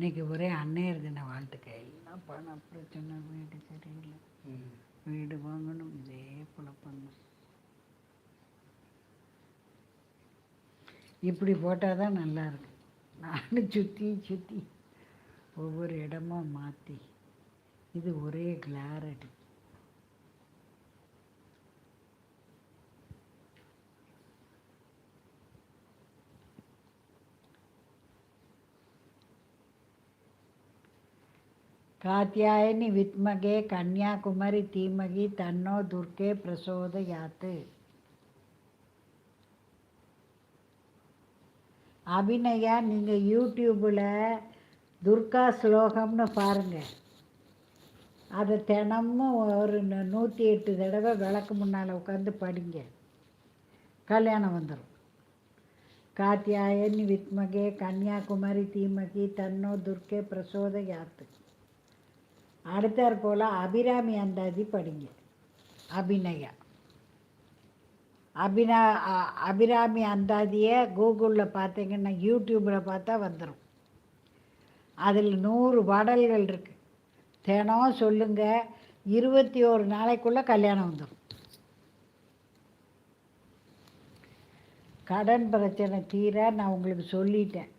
இன்னைக்கு ஒரே அன்னையர்கின தின வாழ்த்துக்கள். எல்லாம் பணம் பிரச்சனை வீடு சரியில்லை. ம். வீடு வாங்கணும் இதே குழப்பங்க இப்படி போட்டால் தான் நல்லாயிருக்கு நானும் சுற்றி சுற்றி ஒவ்வொரு இடமா மாற்றி இது ஒரே கிளாரிட்டி காத்தியாயனி வித்மகே கன்னியாகுமரி தீமகி தன்னோ துர்க்கே பிரசோதயாத்து அபிநயா நீங்கள் யூடியூப்பில் துர்கா ஸ்லோகம்னு பாருங்கள் அதை தினமும் ஒரு நூற்றி எட்டு தடவை விளக்கு முன்னால் உட்காந்து படிங்க. கல்யாணம் வந்துடும் காத்தியாயன் வித்மகே கன்னியாகுமரி தீமகி தன்னோ துர்க்கே பிரசோதயாத்து அடுத்தாற் போல் அபிராமி அந்தாதி படிங்க. அபிநயா. அபினா அ- அபிராமி அந்தாதியை கூகுளில் பார்த்தீங்கன்னா யூடியூப்பில் பார்த்தா வந்துடும் அதில் நூறு பாடல்கள் இருக்குது தினம் சொல்லுங்கள் இருபத்தி ஒரு நாளைக்குள்ளே கல்யாணம் வந்துடும் கடன் பிரச்சனை தீர நான் உங்களுக்கு சொல்லிட்டேன்.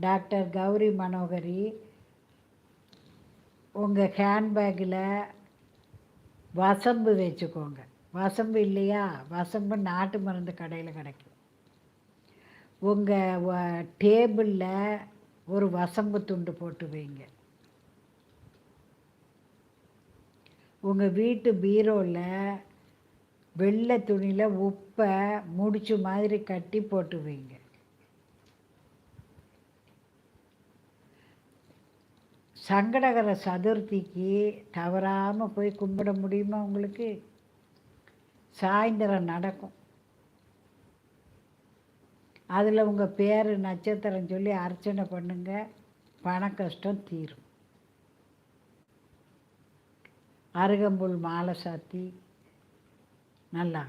டாக்டர் கௌரி மனோகரி உங்கள் ஹேண்ட்பேக்கில் வசம்பு வச்சுக்கோங்க. வசம்பு இல்லையா? வசம்பு நாட்டு மருந்து கடையில் கிடைக்கும். உங்கள் டேபிளில் ஒரு வசம்பு துண்டு போட்டு வைங்க. உங்கள் வீட்டு பீரோவில் வெள்ளை துணியில் உப்பை முடிச்சு மாதிரி கட்டி போட்டு வைங்க. சங்கடகர சதுர்த்திக்கு தவறாமல் போய் கும்பிட முடியுமா உங்களுக்கு? சாயந்தரம் நடக்கும். அதில் உங்கள் பேர் நட்சத்திரம் சொல்லி அர்ச்சனை பண்ணுங்க. பண கஷ்டம் தீரும். அருகம்புல் மாலை சாத்தி நல்லா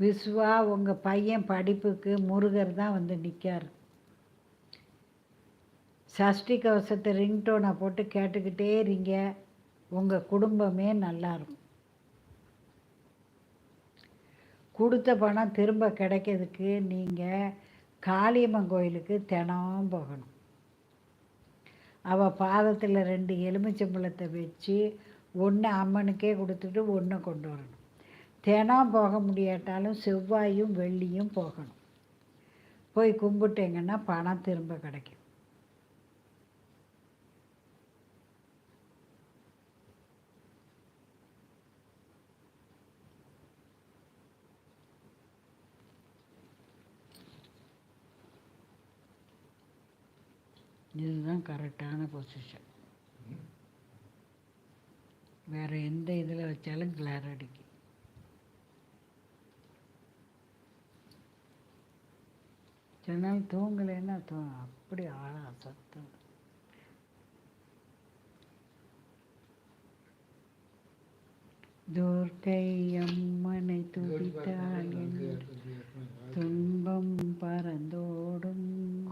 விஸ்வா உங்கள் பையன் படிப்புக்கு முருகர் தான் வந்து நிற்கார் சஷ்டி கவசத்தை ரிங்டோனை போட்டு கேட்டுக்கிட்டே இருங்க. உங்கள் குடும்பமே நல்லாயிருக்கும் கொடுத்த பணம் திரும்ப கிடைக்கிறதுக்கு நீங்கள் காளியம்மன் கோயிலுக்கு தினம் போகணும். அவள் பாதத்தில் ரெண்டு எலுமிச்சம்பழத்தை வச்சு ஒன்று அம்மனுக்கே கொடுத்துட்டு ஒன்று கொண்டு வரணும். தினம் போக முடியாட்டாலும் செவ்வாயும் வெள்ளியும் போகணும். போய் கும்பிட்டீங்கன்னா பணம் திரும்ப கிடைக்கும். இதுதான் கரெக்டான பொசிஷன் வேறு எந்த இதில் வச்சாலும் கிளார் அடிக்கும் சில நாள் தூங்கலைன்னா தூ அப்படி ஆழ சத்தம். துர்க்கை அம்மனை துடித்தாள் துன்பம் பறந்தோடும்.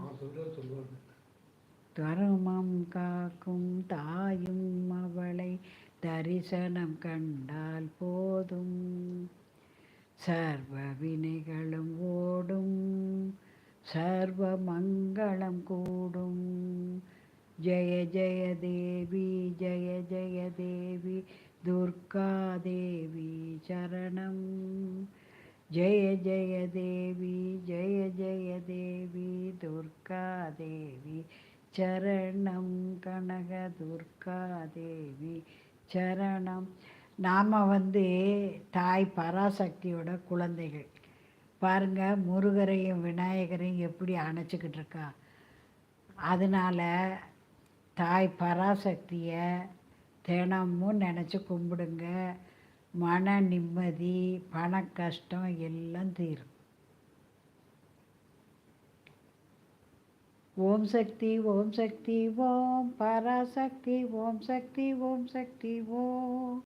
தருமம் காக்கும் தாயும் அவளை தரிசனம் கண்டால் போதும். சர்வ வினைகளும் ஓடும். சர்வமங்களம் கூடும். ஜெய ஜய தேவி ஜெய ஜய தேவி துர்கா தேவி சரணம். ஜெய ஜய தேவி ஜெய ஜய தேவி துர்கா தேவி சரணம். கனக துர்கா தேவி சரணம். நாம் வந்து தாய் பராசக்தியோட குழந்தைகள். பாருங்க முருகரையும் விநாயகரையும் எப்படி அணைச்சிக்கிட்டு இருக்கா? அதனால தாய் பராசக்தியை தினமும் நினச்சி கும்பிடுங்க. மன நிம்மதி பண கஷ்டம் எல்லாம் தீரும். ஓம் சக்தி ஓம் சக்தி ஓம் பராசக்தி ஓம் சக்தி ஓம் சக்தி ஓம்